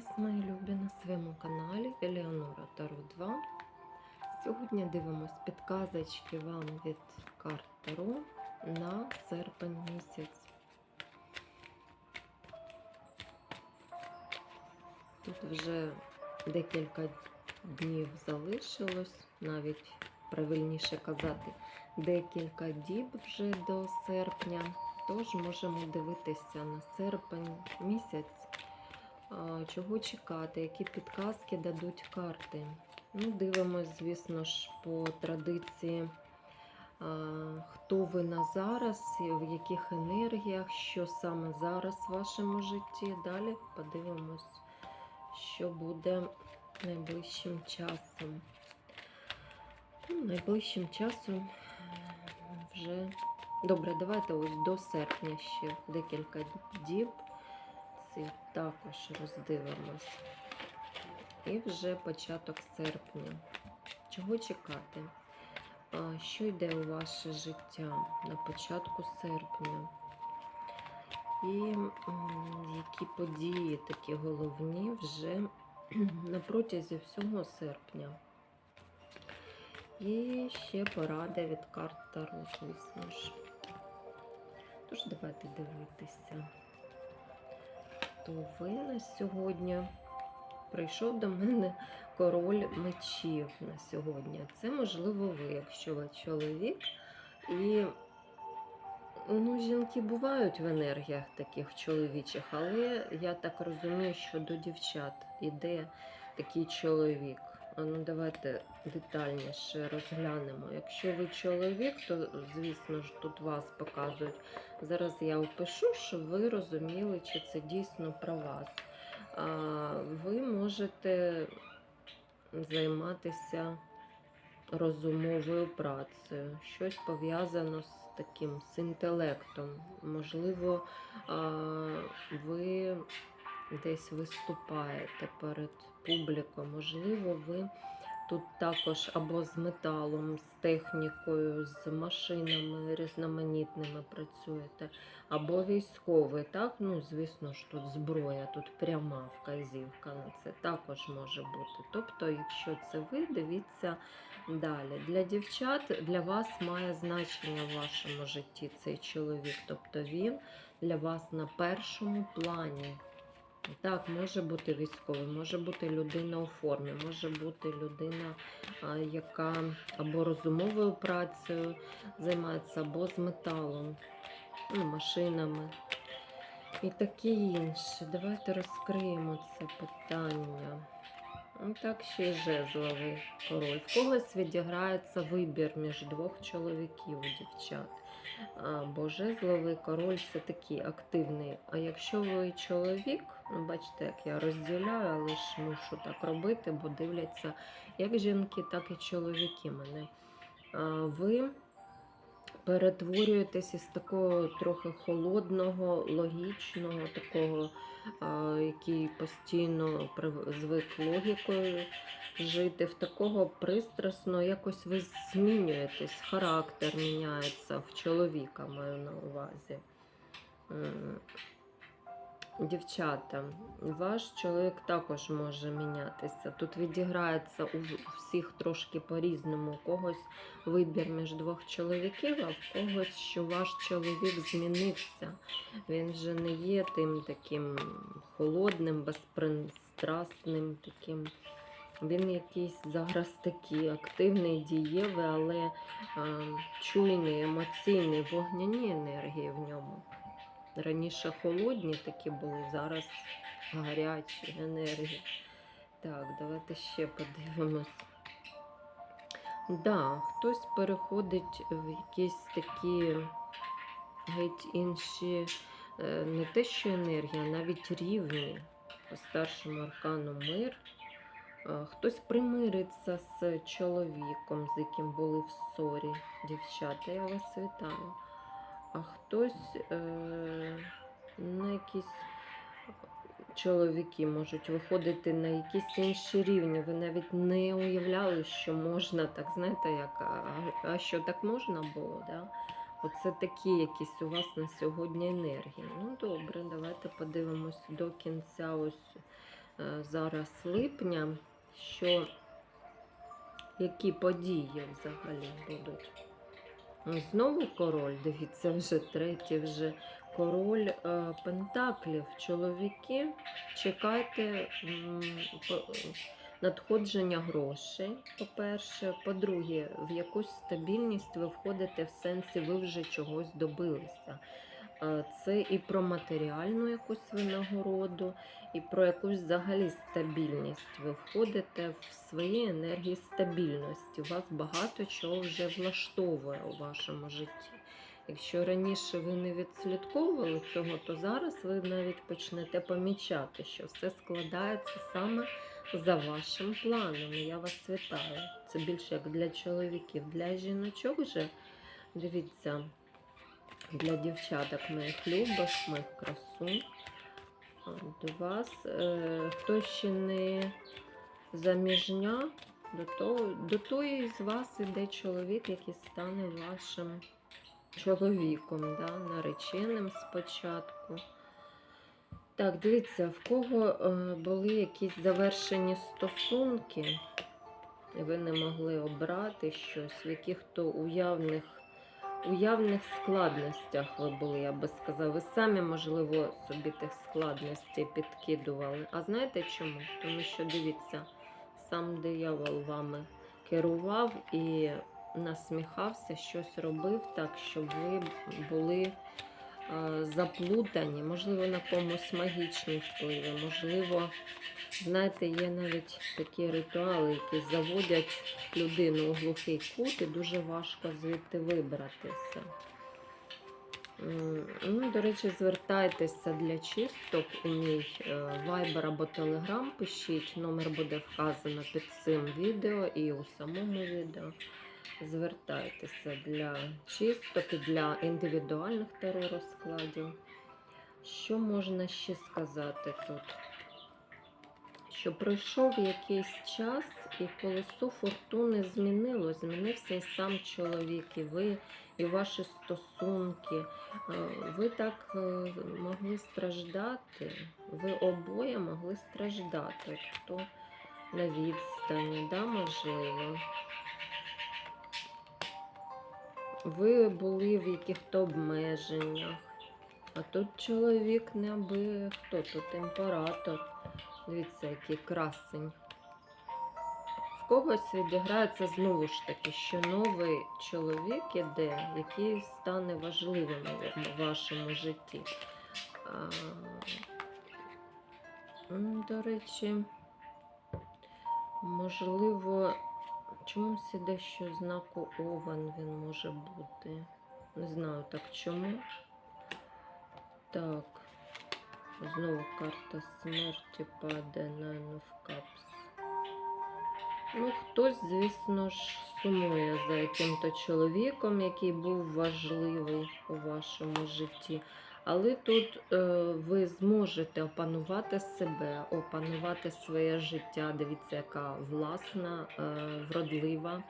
вас, мої любі, на своєму каналі Елеонора Таро 2. Сьогодні дивимось підказочки вам від карт Таро на серпень місяць. Тут вже декілька днів залишилось, навіть правильніше казати, декілька діб вже до серпня. Тож можемо дивитися на серпень місяць, чого чекати, які підказки дадуть карти. Ну, Дивимось, звісно ж, по традиції, хто ви на зараз, в яких енергіях, що саме зараз в вашому житті. Далі подивимось, що буде найближчим часом. Ну, найближчим часом вже Добре, давайте ось до серпня ще декілька діб. Ці також роздивимось. І вже початок серпня. Чого чекати? Що йде у ваше життя на початку серпня? І які події такі головні вже на протязі всього серпня? І ще порада від карт Таро, звісно ж. Тож давайте дивитися. То ви на сьогодні прийшов до мене король мечів на сьогодні. Це можливо ви, якщо ви чоловік. І ну, жінки бувають в енергіях таких чоловічих, але я так розумію, що до дівчат іде такий чоловік. Ну, давайте детальніше розглянемо. Якщо ви чоловік, то, звісно ж, тут вас показують. Зараз я опишу, щоб ви розуміли, чи це дійсно про вас. А, Ви можете займатися розумовою працею, щось пов'язано з таким з інтелектом. Можливо, ви десь виступаєте перед публікою, можливо, ви тут також або з металом, з технікою, з машинами різноманітними працюєте, або військовий, так? Ну, звісно ж, тут зброя, тут пряма вказівка на це також може бути. Тобто, якщо це ви, дивіться далі. Для дівчат, для вас має значення в вашому житті цей чоловік. Тобто він для вас на першому плані. Так, може бути військовий, може бути людина у формі, може бути людина, яка або розумовою працею займається, або з металом, ну, машинами і таке інше. Давайте розкриємо це питання. Ну, Так, ще й жезловий король. В когось відіграється вибір між двох чоловіків дівчат. Бо жезловий король це такий активний. А якщо ви чоловік, ну бачите, як я розділяю, але ж мушу так робити, бо дивляться як жінки, так і чоловіки мене. Ви перетворюєтесь із такого трохи холодного, логічного, такого, який постійно звик логікою жити, в такого пристрасного, якось ви змінюєтесь, характер міняється в чоловіка, маю на увазі. Дівчата, ваш чоловік також може мінятися. Тут відіграється у всіх трошки по-різному. У когось вибір між двох чоловіків, а в когось, що ваш чоловік змінився. Він вже не є тим таким холодним, безпристрасним таким. Він якийсь зараз такий активний, дієвий, але а, чуйний, емоційний, вогняні енергії. Раніше холодні такі були, зараз гарячі енергії. Так, давайте ще подивимось. Да, хтось переходить в якісь такі геть інші, е, не те, що енергія, а навіть рівні по старшому аркану мир. Е, Хтось примириться з чоловіком, з яким були в ссорі, дівчата, я вас вітаю. А хтось е, на якісь чоловіки можуть виходити на якісь інші рівні. Ви навіть не уявляли, що можна так, знаєте, як, а, а що так можна було? Да? Оце такі якісь у вас на сьогодні енергії. Ну добре, давайте подивимось до кінця ось е, зараз липня, що які події взагалі будуть. Знову король, дивіться, вже третій вже король е, Пентаклів. Чоловіки, чекайте м, надходження грошей, по-перше. По-друге, в якусь стабільність ви входите в сенсі, ви вже чогось добилися. Е, Це і про матеріальну якусь винагороду, і про якусь взагалі стабільність. Ви входите в свої енергії стабільності. У Вас багато чого вже влаштовує у вашому житті. Якщо раніше ви не відслідковували цього, то зараз ви навіть почнете помічати, що все складається саме за вашим планом. Я вас вітаю. Це більше як для чоловіків. Для жіночок же, дивіться, для дівчаток моїх любих, моїх красунь. До вас е, хто ще не заміжня, до, того, до тої з вас іде чоловік, який стане вашим чоловіком, да, нареченим спочатку. Так, дивіться, в кого е, були якісь завершені стосунки, і ви не могли обрати щось, в яких то уявних, уявних складностях ви були, я би сказала. Ви самі, можливо, собі тих складностей підкидували. А знаєте чому? Тому що дивіться, сам диявол вами керував і насміхався, щось робив так, щоб ви були заплутані, можливо, на комусь магічні впливи, можливо, знаєте, є навіть такі ритуали, які заводять людину у глухий кут і дуже важко звідти вибратися. Ну, до речі, звертайтеся для чисток у мій е, Viber або Telegram, пишіть, номер буде вказано під цим відео і у самому відео. Звертайтеся для чисток і для індивідуальних теророзкладів. Що можна ще сказати тут? Що пройшов якийсь час, і колесо фортуни змінило, змінився і сам чоловік, і ви, і ваші стосунки. Е, Ви так е, могли страждати, ви обоє могли страждати. Хто на відстані, да, можливо. Ви були в яких-то обмеженнях. А тут чоловік не аби хто тут імператор. Дивіться, який красень. В когось відіграється знову ж таки, що новий чоловік іде, який стане важливим у вашому житті. А, До речі, можливо, чомусь іде, що знаку Овен він може бути. Не знаю так чому. Так. Знову карта смерті падає Nine of Ну, хтось, звісно ж, сумує за яким-то чоловіком, який був важливий у вашому житті. Але тут е, ви зможете опанувати себе, опанувати своє життя. Дивіться, яка власна, е, вродлива е,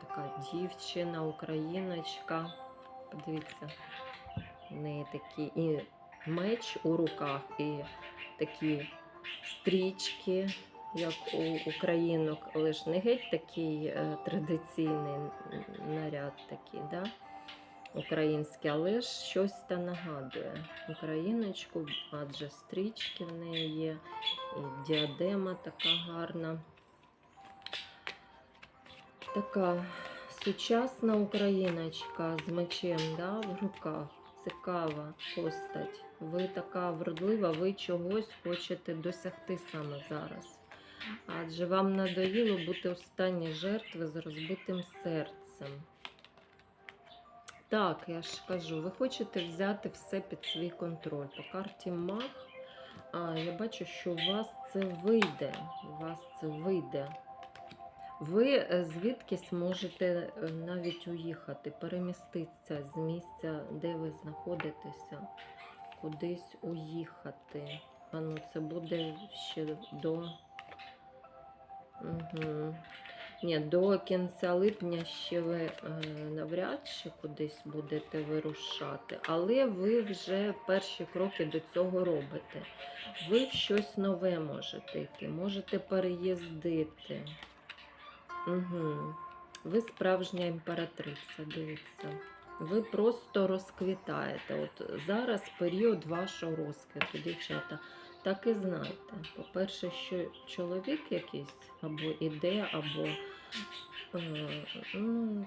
така дівчина, україночка. Подивіться, в неї такі і меч у руках, і такі стрічки, як у українок, але ж не геть такий традиційний наряд такий, да? Український, але ж щось та нагадує україночку, адже стрічки в неї є, і діадема така гарна. Така сучасна україночка з мечем да, в руках. Цікава постать. Ви така вродлива, ви чогось хочете досягти саме зараз. Адже вам надоїло бути у стані жертви з розбитим серцем. Так, я ж кажу, ви хочете взяти все під свій контроль. По карті Мах, а, я бачу, що у вас це вийде. У вас це вийде. Ви е, звідкись можете е, навіть уїхати, переміститися з місця, де ви знаходитеся, кудись уїхати. А ну це буде ще до. Угу. Ні, до кінця липня ще ви е, навряд чи кудись будете вирушати, але ви вже перші кроки до цього робите. Ви щось нове можете йти, можете переїздити. Угу. Ви справжня імператриця, дивіться. Ви просто розквітаєте. От зараз період вашого розквіту, дівчата. Так і знайте. По-перше, що чоловік якийсь або іде, або е, ну,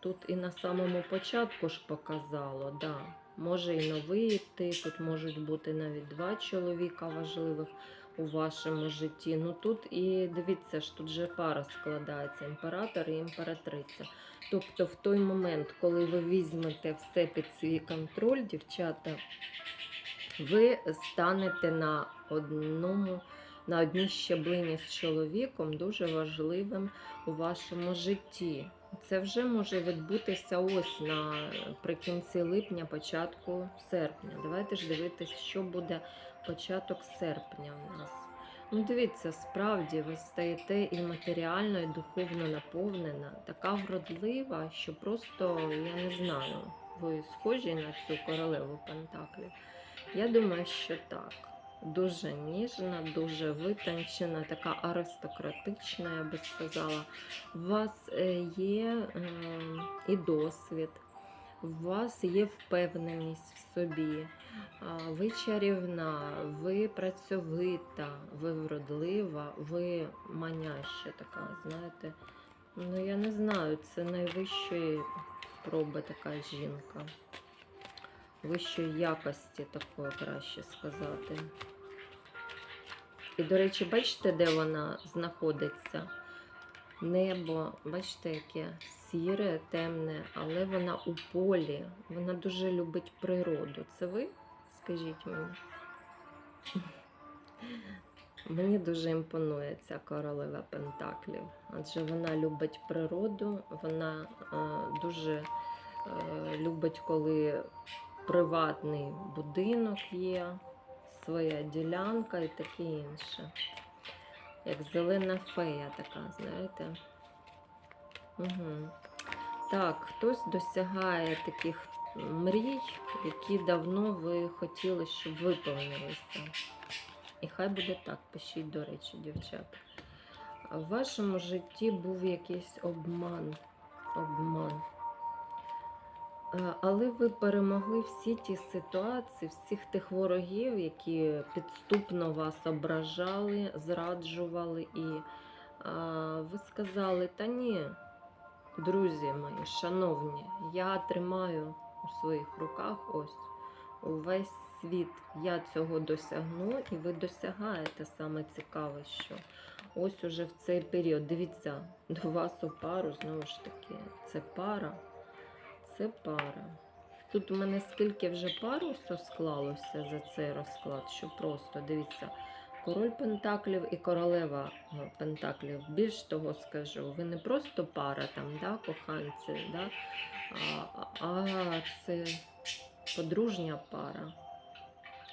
тут і на самому початку ж показало, да. Може і новий йти, тут можуть бути навіть два чоловіка важливих у вашому житті. Ну тут і дивіться ж, тут же пара складається, імператор і імператриця. Тобто в той момент, коли ви візьмете все під свій контроль, дівчата, ви станете на одному, на одній щаблині з чоловіком дуже важливим у вашому житті. Це вже може відбутися ось наприкінці липня, початку серпня. Давайте ж дивитися, що буде початок серпня у нас. Ну, дивіться, справді ви стаєте і матеріально, і духовно наповнена, така вродлива, що просто я не знаю, ви схожі на цю королеву Пентаклів. Я думаю, що так. Дуже ніжна, дуже витончена, така аристократична, я би сказала. У вас е, є е, і досвід, у вас є впевненість в собі, ви чарівна, ви працьовита, ви вродлива, ви маняща така, знаєте. Ну, я не знаю, це найвищої проби така жінка вищої якості, такої краще сказати. І, до речі, бачите, де вона знаходиться? Небо, бачите, яке сіре, темне, але вона у полі. Вона дуже любить природу. Це ви? Скажіть мені. Мені дуже імпонує ця королева Пентаклів, адже вона любить природу, вона е, дуже е, любить, коли приватний будинок є, своя ділянка і таке інше. Як зелена фея така, знаєте. Угу. Так, хтось досягає таких мрій, які давно ви хотіли, щоб виповнилися. І хай буде так, пишіть, до речі, дівчата. В вашому житті був якийсь обман. Обман. Е, Але ви перемогли всі ті ситуації, всіх тих ворогів, які підступно вас ображали, зраджували, і а, ви сказали, та ні, друзі мої, шановні, я тримаю у своїх руках ось увесь світ. Я цього досягну, і ви досягаєте саме цікаве, що ось уже в цей період. Дивіться, до вас у пару, знову ж таки, це пара. Це пара. Тут у мене скільки вже парусу склалося за цей розклад, що просто дивіться, король Пентаклів і королева е, Пентаклів. Більш того скажу, ви не просто пара там, да, коханці, да, а, а це подружня пара.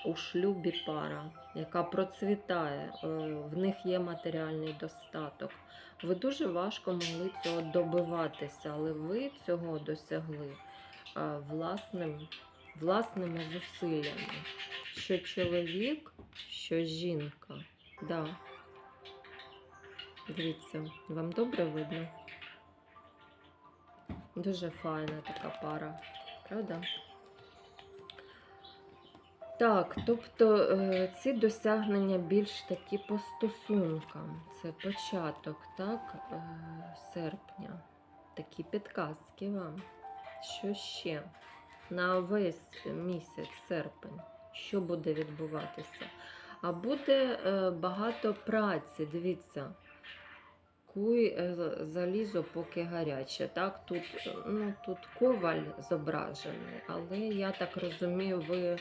У шлюбі пара, яка процвітає, е, в них є матеріальний достаток. Ви дуже важко могли цього добиватися, але ви цього досягли власним, власними зусиллями. Що чоловік, що жінка. Да. Дивіться, вам добре видно? Дуже файна така пара, правда? Так, тобто е, ці досягнення більш такі по стосункам. Це початок, так, е, серпня. Такі підказки вам. Що ще? На весь місяць серпень, що буде відбуватися? А буде е, багато праці, дивіться. Куй е, залізо поки гаряче. Так, тут, е, ну, тут коваль зображений, але я так розумію, ви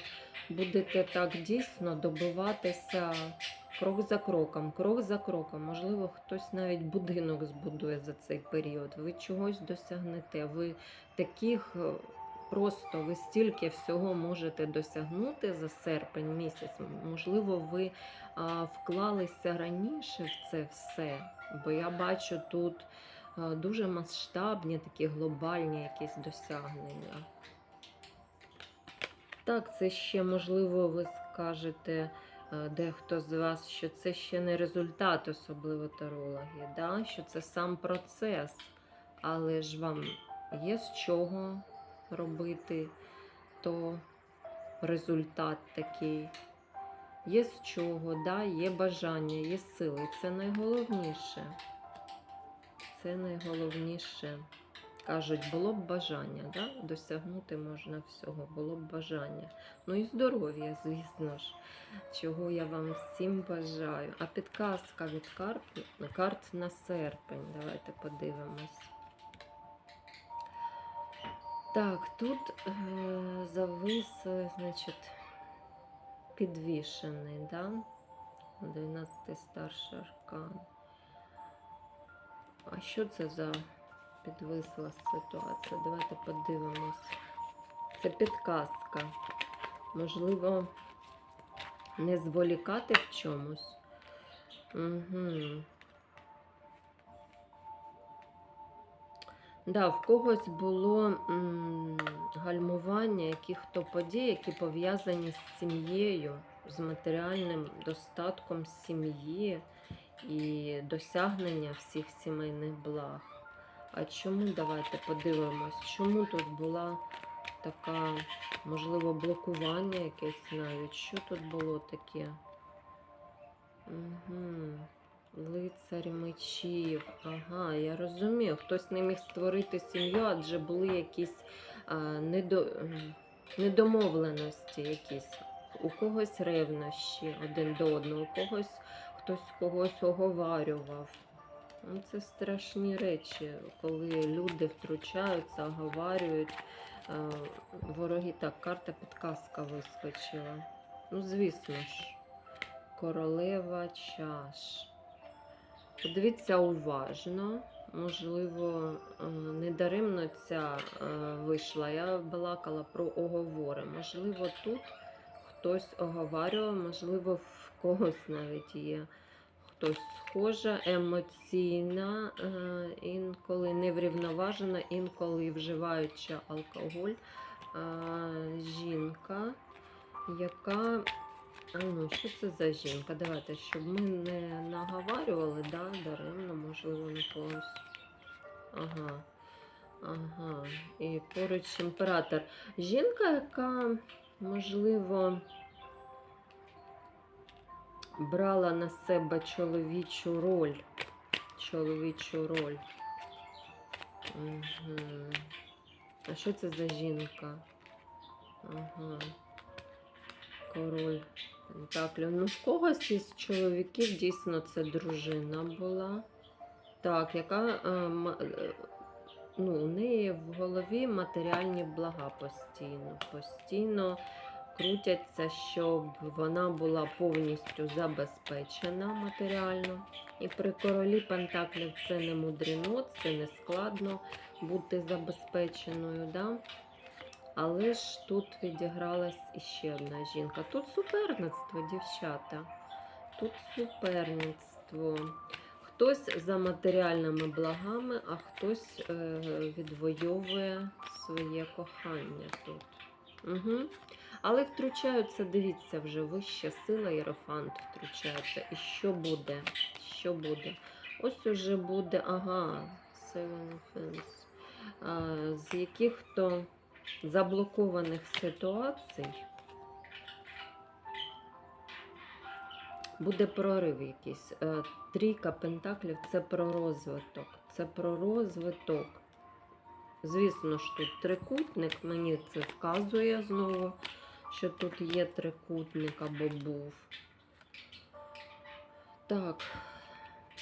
будете так дійсно добиватися крок за кроком, крок за кроком. Можливо, хтось навіть будинок збудує за цей період. Ви чогось досягнете. Ви таких е, просто ви стільки всього можете досягнути за серпень місяць. Можливо, ви а, вклалися раніше в це все, бо я бачу тут а, дуже масштабні, такі глобальні якісь досягнення. Так, це ще можливо, ви скажете дехто з вас, що це ще не результат, особливо тарологи, да? що це сам процес. Але ж вам є з чого робити, то результат такий. Є з чого, да? є бажання, є сили. Це найголовніше. Це найголовніше. Кажуть, було б бажання, да? досягнути можна всього, було б бажання. Ну і здоров'я, звісно ж, чого я вам всім бажаю. А підказка від карт, карт на серпень. Давайте подивимось. Так, тут е, завис, е, значить, підвішений, да? 12 старший аркан. А що це за підвисла ситуація? Давайте подивимось. Це підказка. Можливо, не зволікати в чомусь. Угу. Да, в когось було м, гальмування яких-то подій, які пов'язані з сім'єю, з матеріальним достатком сім'ї і досягнення всіх сімейних благ. А чому давайте подивимось, чому тут була така, можливо, блокування якесь навіть? Що тут було таке? Угу. Лицар мечів. Ага, я розумію. Хтось не міг створити сім'ю, адже були якісь а, недо, недомовленості якісь. У когось ревнощі один до одного, у когось хтось когось оговарював. Ну, це страшні речі, коли люди втручаються, оговарюють. Вороги так, карта підказка вискочила. Ну, звісно ж, королева чаш. Подивіться уважно. Можливо, е, недаремно ця е, вийшла. Я балакала про оговори. Можливо, тут хтось оговарював, можливо, в когось навіть є хтось схожа, емоційна, е, інколи неврівноважена, інколи вживаюча алкоголь. Жінка, яка. Ну, що це за жінка? Давайте, щоб ми не наговарювали, да, даремно, можливо, на когось. Ага. Ага. І поруч імператор. Жінка, яка, можливо, брала на себе чоловічу роль. Чоловічу роль. Угу. А що це за жінка? Ага. Король Пентаклів. Ну, в когось із чоловіків дійсно це дружина була. Так, яка е, е, ну, у неї в голові матеріальні блага постійно. Постійно крутяться, щоб вона була повністю забезпечена матеріально. І при королі Пентаклів це не мудрено, це не складно бути забезпеченою. Да? Але ж тут відігралась іще одна жінка. Тут суперництво, дівчата. Тут суперництво. Хтось за матеріальними благами, а хтось е, відвоює своє кохання тут. Угу. Але втручаються, дивіться, вже вища сила Єрофант втручається. І що буде? Що буде? Ось уже буде, ага, Seven Wands. З яких-то заблокованих ситуацій буде прорив якийсь. Е, Трійка пентаклів це про розвиток. Це про розвиток. Звісно ж, тут трикутник, мені це вказує знову, що тут є трикутник або був. Так,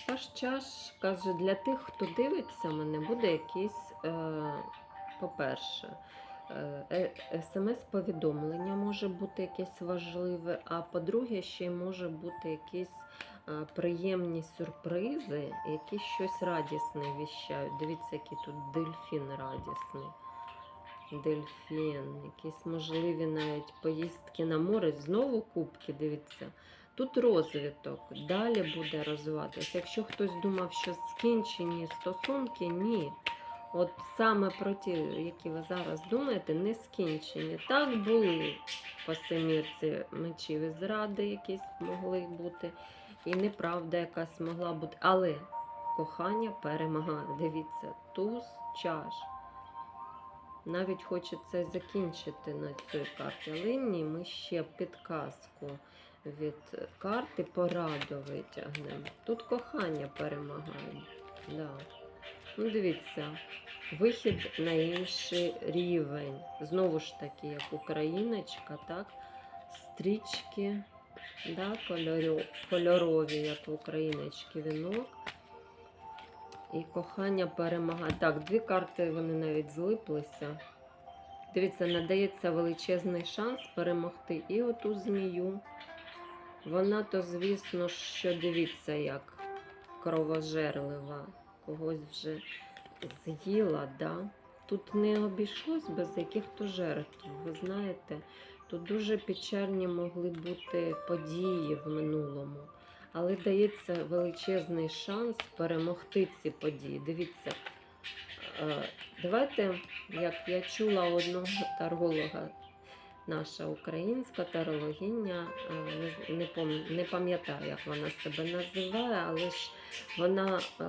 Паш чаш каже, для тих, хто дивиться мене, буде якийсь, е, по-перше, смс-повідомлення може бути якесь важливе, а по-друге, ще й може бути якісь е, приємні сюрпризи, які щось радісне віщають. Дивіться, який тут дельфін радісний. дельфін, якісь можливі навіть поїздки на море. Знову кубки, дивіться. Тут розвиток, далі буде розвиватися. Якщо хтось думав, що скінчені стосунки, ні. От саме про ті, які ви зараз думаєте, не скінчені. Так були по семірці мечів і зради, якісь могли бути, і неправда якась могла бути. Але кохання перемагає. Дивіться, туз чаш. Навіть хочеться закінчити на цій карті. Але ні, ми ще підказку від карти пораду витягнемо. Тут кохання перемагає. Да. Ну, дивіться, вихід на інший рівень. Знову ж таки, як україночка, так? Стрічки, да, кольорові, як україночки вінок. І кохання перемагає. Так, дві карти вони навіть злиплися. Дивіться, надається величезний шанс перемогти і оту змію. Вона то, звісно, що дивіться, як кровожерлива. Когось вже з'їла, да? Тут не обійшлось без яких-то жертв. Ви знаєте, тут дуже печальні могли бути події в минулому. Але дається величезний шанс перемогти ці події. Дивіться, е, давайте, як я чула одного таролога, наша українська тарологиня, е, не, не, пам'ятаю, як вона себе називає, але ж вона е,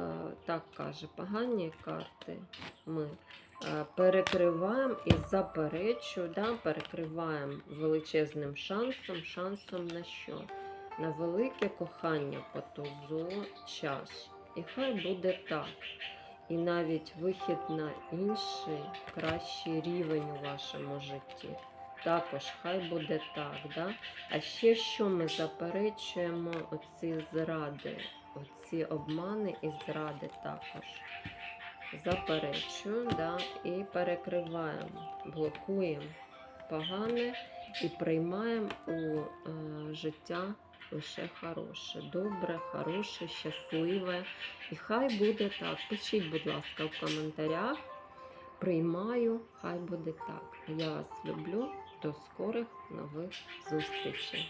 так каже: погані карти ми е, перекриваємо і заперечую, да, перекриваємо величезним шансом. Шансом на що? На велике кохання по тузу чаш. І хай буде так. І навіть вихід на інший кращий рівень у вашому житті. Також хай буде так. Да? А ще що ми заперечуємо оці зради, оці обмани і зради також. Заперечуємо да? і перекриваємо, блокуємо погане і приймаємо у е, життя лише хороше, добре, хороше, щасливе. І хай буде так. Пишіть, будь ласка, в коментарях. Приймаю, хай буде так. Я вас люблю. До скорих нових зустрічей.